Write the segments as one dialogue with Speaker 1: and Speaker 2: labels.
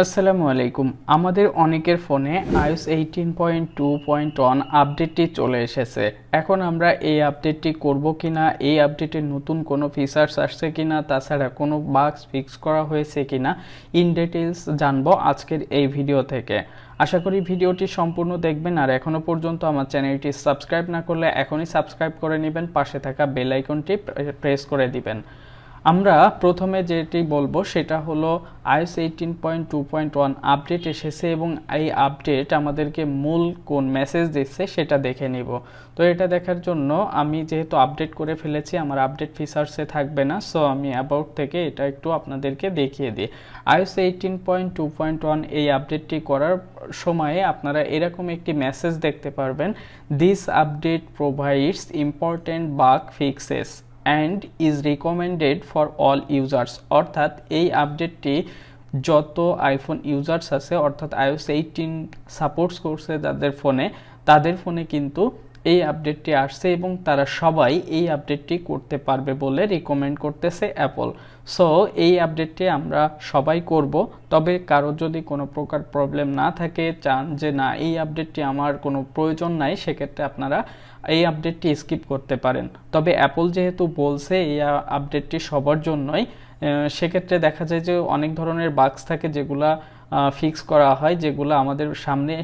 Speaker 1: আসসালামু আলাইকুম। আমাদের অনেকের ফোনে iOS eighteen point two point one আপডেটটি চলে এসেছে। এখন আমরা এই আপডেটটি করব কিনা, এই আপডেটের নতুন কোনো ফিচার্স আসছে কিনা, তাছাড়া কোনো বাগস ফিক্স করা হয়েছে কিনা ইন ডিটেলস জানব আজকের এই ভিডিও থেকে। আশা করি ভিডিওটি সম্পূর্ণ দেখবেন, আর এখনও পর্যন্ত আমার চ্যানেলটি সাবস্ক্রাইব না করলে এখনই সাবস্ক্রাইব করে নেবেন, পাশে থাকা বেল আইকনটি প্রেস করে দিবেন। আমরা প্রথমে যেটি বলব সেটা হলো iOS eighteen point two point one update এসেছে এবং এই আপডেট আমাদেরকে মূল কোন মেসেজ দিচ্ছে সেটা দেখে নিব। তো এটা দেখার জন্য আমি যেহেতু আপডেট করে ফেলেছি, আমার আপডেট ফিচার্সে থাকবে না সো আমি অ্যাবাউট থেকে এটা একটু আপনাদেরকে দেখিয়ে দিই। IOS eighteen point two point one এই আপডেটটি করার সময়ে আপনারা এরকম একটি মেসেজ দেখতে পারবেন this update provides important bug fixes and is recommended for all users অর্থাৎ এই আপডেটটি যত আইফোন ইউজার্স আছে, অর্থাৎ আইওস এইটিন সাপোর্টস করছে যাদের ফোনে তাদের ফোনে কিন্তু এই আপডেটটি আসছে এবং তারা সবাই এই আপডেটটি করতে পারবে বলে রিকমেন্ড করতেছে অ্যাপল সো এই আপডেটটি আমরা সবাই করব। তবে কারও যদি কোনো প্রকার প্রবলেম না থাকে, চান যে না, এই আপডেটটি আমার কোনো প্রয়োজন নাই, সেক্ষেত্রে আপনারা এই আপডেটটি স্কিপ করতে পারেন। তবে অ্যাপল যেহেতু বলছে এই আপডেটটি সবার জন্যই সেক্ষেত্রে দেখা যায় যে অনেক ধরনের বাক্স থাকে যেগুলা ফিক্স করা হয়, যেগুলো আমাদের সামনে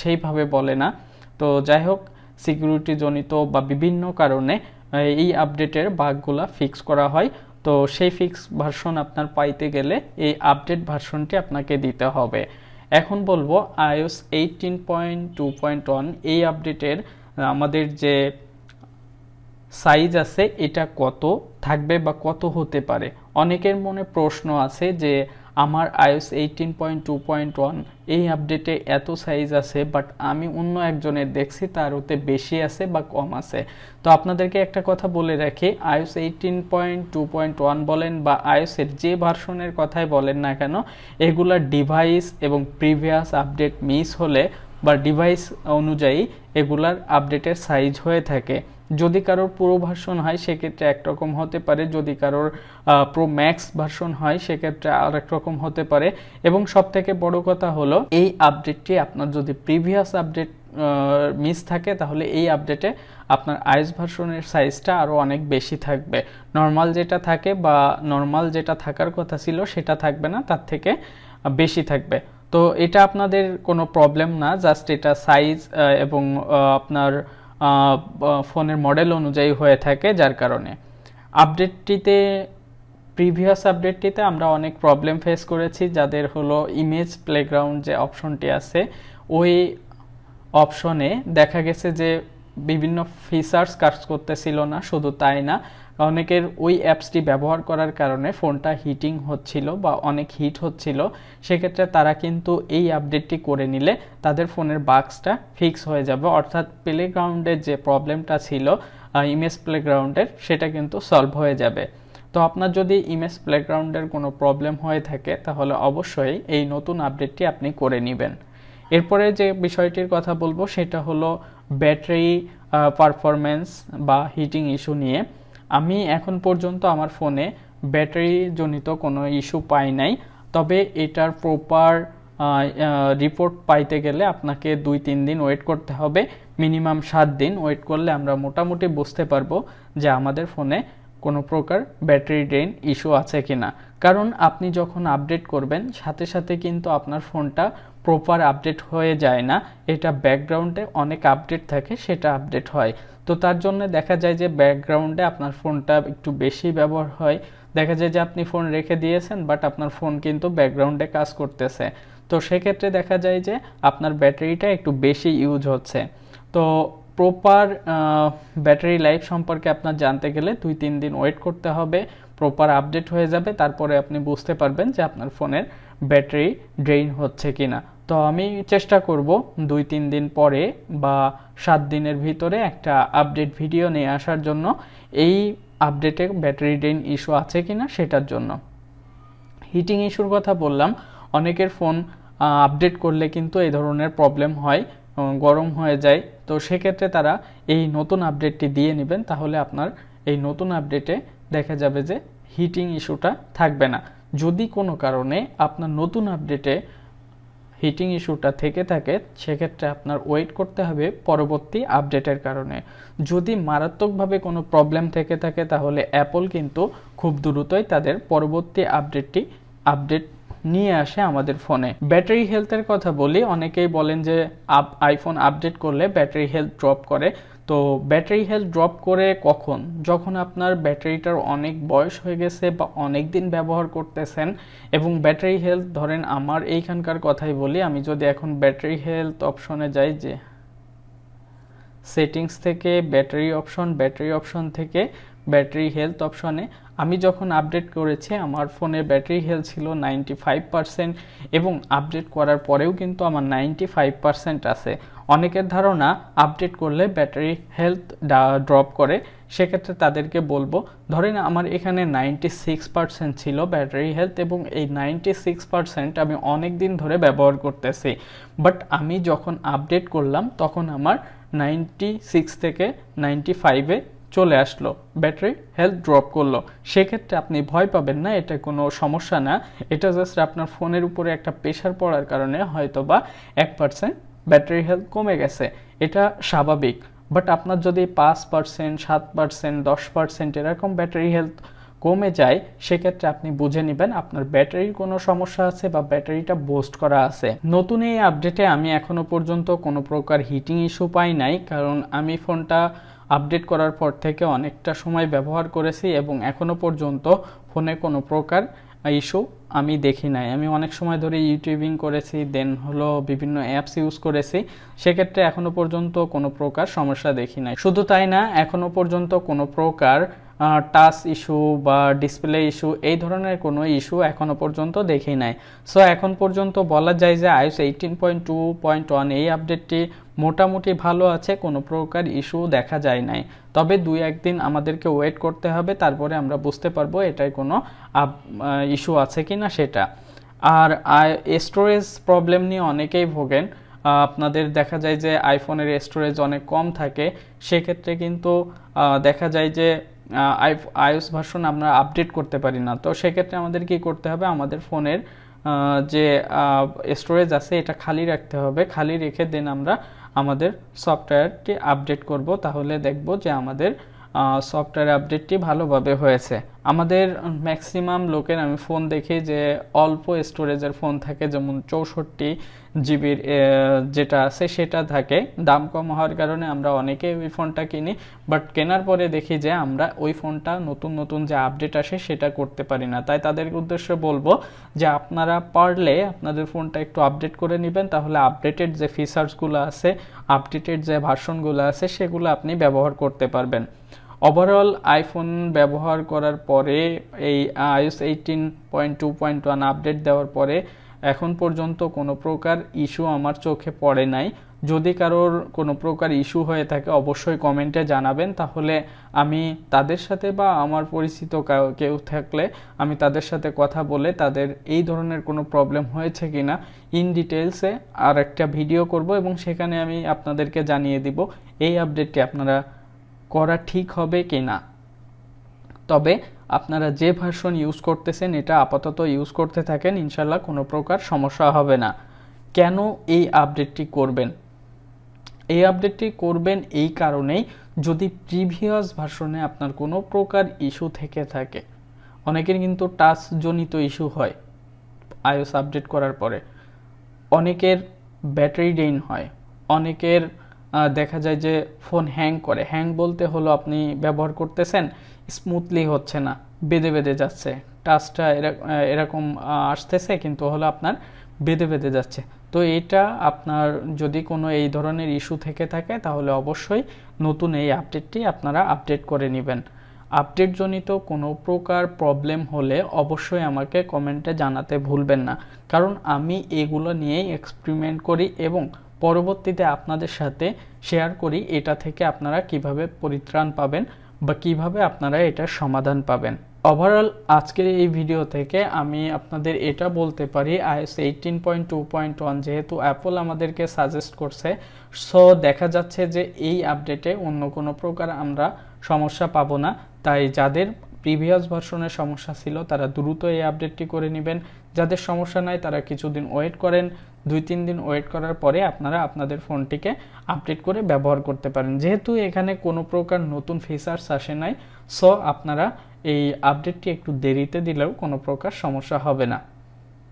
Speaker 1: সেইভাবে বলে না। তো যাই হোক সিকিউরিটি জনিত বা বিভিন্ন কারণে এই আপডেটের বাগগুলা ফিক্স করা হয়। তো সেই ফিক্স ভার্সন আপনার পাইতে গেলে এই আপডেট ভার্সনটি আপনাকে দিতে হবে। এখন বলব iOS eighteen point two point one এই আপডেটের আমাদের যে সাইজ আছে, এটা কত থাকবে বা কত হতে পারে? অনেকের মনে প্রশ্ন আছে যে আমার iOS eighteen point two point one এই আপডেটে এত সাইজ আছে বাট আমি অন্য একজনের দেখছি, তার ওতে বেশি আছে বা কম আছে। তো আপনাদেরকে একটা কথা বলে রাখি iOS eighteen point two point one বলেন বা আইওসের যে ভার্সনের কথাই বলেন না কেন, এগুলা ডিভাইস এবং প্রিভিয়াস আপডেট মিস হলে বা ডিভাইস অনুযায়ী এগুলার আপডেটের সাইজ হয়ে থাকে। যদি কারোর পুরো ভার্সন হয়, সেক্ষেত্রে একরকম হতে পারে। যদি কারোর প্রো ম্যাক্স ভার্সন হয়, সেক্ষেত্রে আরেক রকম হতে পারে। এবং সব থেকে বড় কথা হলো, এই আপডেটটি আপনার যদি প্রিভিয়াস আপডেট মিস থাকে, তাহলে এই আপডেটে আপনার আইস ভার্সনের সাইজটা আরও অনেক বেশি থাকবে। নর্মাল যেটা থাকে বা নর্মাল যেটা থাকার কথা ছিল, সেটা থাকবে না, তার থেকে বেশি থাকবে। তো এটা আপনাদের কোনো প্রবলেম না জাস্ট এটা সাইজ এবং আপনার ফোনের মডেল অনুযায়ী হয়ে থাকে যার কারণে। আপডেটটিতে প্রিভিয়াস আপডেটটিতে আমরা অনেক প্রবলেম ফেস করেছি, যাদের হলো ইমেজ প্লেগ্রাউন্ড যে অপশনটি আছে, ওই অপশনে দেখা গেছে যে বিভিন্ন ফিচার্স কাজ করতেছিল না, শুধু তাই না অনেকের ওই অ্যাপসটি ব্যবহার করার কারণে ফোনটা হিটিং হচ্ছিল বা অনেক হিট হচ্ছিল। সেক্ষেত্রে তারা কিন্তু এই আপডেটটি করে নিলে তাদের ফোনের বাক্সটা ফিক্স হয়ে যাবে। অর্থাৎ প্লেগ্রাউন্ডের যে প্রবলেমটা ছিল ইমেজ প্লেগ্রাউন্ডের সেটা কিন্তু সলভ হয়ে যাবে। তো আপনার যদি ইমেজ প্লেগ্রাউন্ডের কোনো প্রবলেম হয়ে থাকে, তাহলে অবশ্যই এই নতুন আপডেটটি আপনি করে নেবেন। এরপরে যে বিষয়টির কথা বলব, সেটা হলো ব্যাটারি পারফরমেন্স বা হিটিং ইস্যু নিয়ে। আমি এখন পর্যন্ত আমার ফোনে ব্যাটারি জনিত কোনো ইস্যু পাই নাই, তবে এটার প্রপার রিপোর্ট পাইতে গেলে আপনাকে দুই, তিন দিন ওয়েট করতে হবে। মিনিমাম সাত দিন ওয়েট করলে আমরা মোটামুটি বুঝতে পারব যে আমাদের ফোনে কোনো প্রকার ব্যাটারি ড্রেন ইস্যু আছে কি না কারণ আপনি যখন আপডেট করবেন, সাথে সাথে কিন্তু আপনার ফোনটা প্রপার আপডেট হয়ে যায় না, এটা ব্যাকগ্রাউন্ডে অনেক আপডেট থাকে, সেটা আপডেট হয়। তো তার জন্য দেখা যায় যে ব্যাকগ্রাউন্ডে আপনার ফোনটা একটু বেশি ব্যবহার হয়। দেখা যায় যে আপনি ফোন রেখে দিয়েছেন বাট আপনার ফোন কিন্তু ব্যাকগ্রাউন্ডে কাজ করতেছে। তো সেক্ষেত্রে দেখা যায় যে আপনার ব্যাটারিটা একটু বেশি ইউজ হচ্ছে। তো প্রপার ব্যাটারি লাইফ সম্পর্কে আপনার জানতে গেলে দুই তিন দিন ওয়েট করতে হবে প্রপার আপডেট হয়ে যাবে, তারপরে আপনি বুঝতে পারবেন যে আপনার ফোনের ব্যাটারি ড্রেইন হচ্ছে কি না তো আমি চেষ্টা করব দুই, তিন দিন পরে বা সাত দিনের ভিতরে একটা আপডেট ভিডিও নিয়ে আসার জন্য। এই আপডেটে ব্যাটারি ড্রেন ইস্যু আছে কি না সেটার জন্য। হিটিং ইস্যুর কথা বললাম। অনেকের ফোন আপডেট করলে কিন্তু এই ধরনের প্রবলেম হয় গরম হয়ে যায়। তো সেক্ষেত্রে তারা এই নতুন আপডেটটি দিয়ে নেবেন, তাহলে আপনার এই নতুন আপডেটে দেখা যাবে যে হিটিং ইস্যুটা থাকবে না। যদি কোনো কারণে আপনার নতুন আপডেটে হিটিং ইস্যুটা থেকে থাকে, সেক্ষেত্রে আপনার ওয়েট করতে হবে পরবর্তী আপডেটের কারণে। যদি মারাত্মকভাবে কোনো প্রবলেম থেকে থাকে, তাহলে অ্যাপল কিন্তু খুব দ্রুতই তাদের পরবর্তী আপডেটটি আপডেট নিয়ে আসে আমাদের ফোনে। ব্যাটারি হেলথের কথা বলি, অনেকেই বলেন যে আপ, আইফোন আপডেট করলে ব্যাটারি হেলথ ড্রপ করে। তো ব্যাটারি হেলথ ড্রপ করে কখন? যখন আপনার ব্যাটারিটার অনেক বয়স হয়ে গেছে বা অনেক দিন ব্যবহার করতেছেন এবং ব্যাটারি হেলথ ধরেন আমার এইখানকার কথাই বলি, আমি যদি এখন ব্যাটারি হেলথ অপশনে যাই যে সেটিংস থেকে, ব্যাটারি অপশন ব্যাটারি অপশন থেকে, ব্যাটারি হেলথ অপশনে আমি যখন আপডেট করেছি, আমার ফোনের ব্যাটারি হেলথ ছিল নাইনটি ফাইভ পারসেন্ট এবং আপডেট করার পরেও কিন্তু আমার নাইনটি ফাইভ পারসেন্ট আছে। অনেকের ধারণা আপডেট করলে ব্যাটারি হেলথ ড্রপ করে। সেক্ষেত্রে তাদেরকে বলব, ধরেন আমার এখানে নাইনটি সিক্স পারসেন্ট ছিল ব্যাটারি হেলথ এবং এই নাইনটি সিক্স পারসেন্ট আমি অনেক দিন ধরে ব্যবহার করতেছি। বাট আমি যখন আপডেট করলাম, তখন আমার নাইনটি সিক্স থেকে নাইনটি ফাইভে চলে আসলো। ব্যাটারি হেলথ ড্রপ করল। সেক্ষেত্রে আপনি ভয় পাবেন না, এটা কোনো সমস্যা না। এটা জাস্ট আপনার ফোনের উপরে একটা প্রেশার পড়ার কারণে হয়তো বা এক পার্সেন্ট ব্যাটারি হেলথ কমে গেছে। এটা স্বাভাবিক। বাট আপনার যদি পাঁচ পার্সেন্ট সাত পার্সেন্ট দশ পার্সেন্ট এরকম ব্যাটারি হেলথ কমে যায়, সেক্ষেত্রে আপনি বুঝে নেবেন আপনার ব্যাটারির কোনো সমস্যা আছে বা ব্যাটারিটা বোস্ট করা আছে। নতুন এই আপডেটে আমি এখনও পর্যন্ত কোনো প্রকার হিটিং ইস্যু পাই নাই, কারণ আমি ফোনটা আপডেট করার পর থেকে অনেকটা সময় ব্যবহার করেছি এবং এখনও পর্যন্ত ফোনে কোনো প্রকার ইস্যু আমি দেখি নাই। আমি অনেক সময় ধরে ইউটিউবিং করেছি, দেন হলো বিভিন্ন অ্যাপস ইউজ করেছি। সেক্ষেত্রে এখনও পর্যন্ত কোনো প্রকার সমস্যা দেখি নাই। শুধু তাই না এখনও পর্যন্ত কোনো প্রকার টাচ ইস্যু বা ডিসপ্লে ইস্যু, এই ধরনের কোনো ইস্যু এখনও পর্যন্ত দেখি নাই। সো এখন পর্যন্ত বলা যায় যে iOS eighteen point two point one এই আপডেটটি মোটামুটি ভালো আছে, কোনো প্রকার ইস্যু দেখা যায় নাই। তবে দুই একদিন আমাদেরকে ওয়েট করতে হবে, তারপরে আমরা বুঝতে পারব এটাই কোনো ইস্যু আছে কি না সেটা। আর স্টোরেজ প্রবলেম নিয়ে অনেকেই ভোগেন। আপনাদের দেখা যায় যে আইফোনের স্টোরেজ অনেক কম থাকে, সেক্ষেত্রে কিন্তু দেখা যায় যে আইওএস ভার্সন আমরা আপডেট করতে পারি না। তো সেক্ষেত্রে আমাদের কি করতে হবে? আমাদের ফোনের যে স্টোরেজ আছে, এটা খালি রাখতে হবে। খালি রেখে দেন আমরা আমাদের সফটওয়্যারটি আপডেট করব। তাহলে দেখব যে আমাদের সফটওয়্যার আপডেটটি ভালোভাবে হয়েছে। আমাদের ম্যাক্সিমাম লোকের আমি ফোন দেখি যে অল্প স্টোরেজের ফোন থাকে, যেমন চৌষট্টি জিবির যেটা আছে সেটা থাকে। দাম কম হওয়ার কারণে আমরা অনেকে ওই ফোনটা কিনি বাট কেনার পরে দেখি যে আমরা ওই ফোনটা নতুন নতুন যে আপডেট আসে সেটা করতে পারি না। তাই তাদের উদ্দেশ্যে বলব যে আপনারা পারলে আপনাদের ফোনটা একটু আপডেট করে নেবেন, তাহলে আপডেটেড যে ফিচার্সগুলো আছে আপডেটেড যে ভার্সনগুলো আছে, সেগুলো আপনি ব্যবহার করতে পারবেন। ওভারঅল আইফোন ব্যবহার করার পরে, এই iOS eighteen point two point one update দেওয়ার পরে, এখন পর্যন্ত কোনো প্রকার ইস্যু আমার চোখে পড়ে নাই। যদি কারোর কোনো প্রকার ইস্যু হয়ে থাকে, অবশ্যই কমেন্টে জানাবেন। তাহলে আমি তাদের সাথে বা আমার পরিচিত কেউ থাকলে আমি তাদের সাথে কথা বলে তাদের এই ধরনের কোনো প্রবলেম হয়েছে কি না ইন ডিটেলসে আর একটা ভিডিও করব এবং সেখানে আমি আপনাদেরকে জানিয়ে দিব। এই আপডেটটি আপনারা করা ঠিক হবে কি না? তবে আপনারা যে ভার্সন ইউজ করতেছেন, এটা আপাতত ইউজ করতে থাকেন ইনশাল্লাহ কোনো প্রকার সমস্যা হবে না। কেন এই আপডেটটি করবেন? এই আপডেটটি করবেন এই কারণেই যদি প্রিভিয়াস ভার্সনে আপনার কোনো প্রকার ইস্যু থেকে থাকে, অনেকের কিন্তু টাচজনিত ইস্যু হয় আইওস আপডেট করার পরে। অনেকের ব্যাটারি ডেইন হয়, অনেকের দেখা যায় যে ফোন হ্যাং করে। হ্যাং বলতে হলো আপনি ব্যবহার করতেছেন স্মুথলি হচ্ছে না, বেঁধে বেঁধে যাচ্ছে। টাচটা এরকম আসতেছে কিন্তু হলো আপনার বেঁধে বেঁধে যাচ্ছে। তো এটা আপনার যদি কোনো এই ধরনের ইস্যু থেকে থাকে তাহলে অবশ্যই নতুন এই আপডেটটি আপনারা আপডেট করে নেবেন। আপডেটজনিত কোনো প্রকার প্রবলেম হলে অবশ্যই আমাকে কমেন্টে জানাতে ভুলবেন না। কারণ আমি এগুলো নিয়েই এক্সপেরিমেন্ট করি এবং পরবর্তীতে আপনাদের সাথে শেয়ার করি এটা থেকে আপনারা কীভাবে পরিত্রাণ পাবেন বা কীভাবে আপনারা এটার সমাধান পাবেন। ওভারঅল আজকের এই ভিডিও থেকে আমি আপনাদের এটা বলতে পারি iOS eighteen point two point one যেহেতু অ্যাপল আমাদেরকে সাজেস্ট করছে সো দেখা যাচ্ছে যে এই আপডেটে অন্য কোনো প্রকার আমরা সমস্যা পাবো না। তাই যাদের প্রিভিয়াস ভার্সনের সমস্যা ছিল, তারা দ্রুত এই আপডেটটি করে নেবেন। যাদের সমস্যা নাই, তারা কিছুদিন ওয়েট করেন। দুই, তিন দিন ওয়েট করার পরে আপনারা আপনাদের ফোনটিকে আপডেট করে ব্যবহার করতে পারেন। যেহেতু এখানে কোনো প্রকার নতুন ফিচার্স আসে নাই সো আপনারা এই আপডেটটি একটু দেরিতে দিলেও কোনো প্রকার সমস্যা হবে না।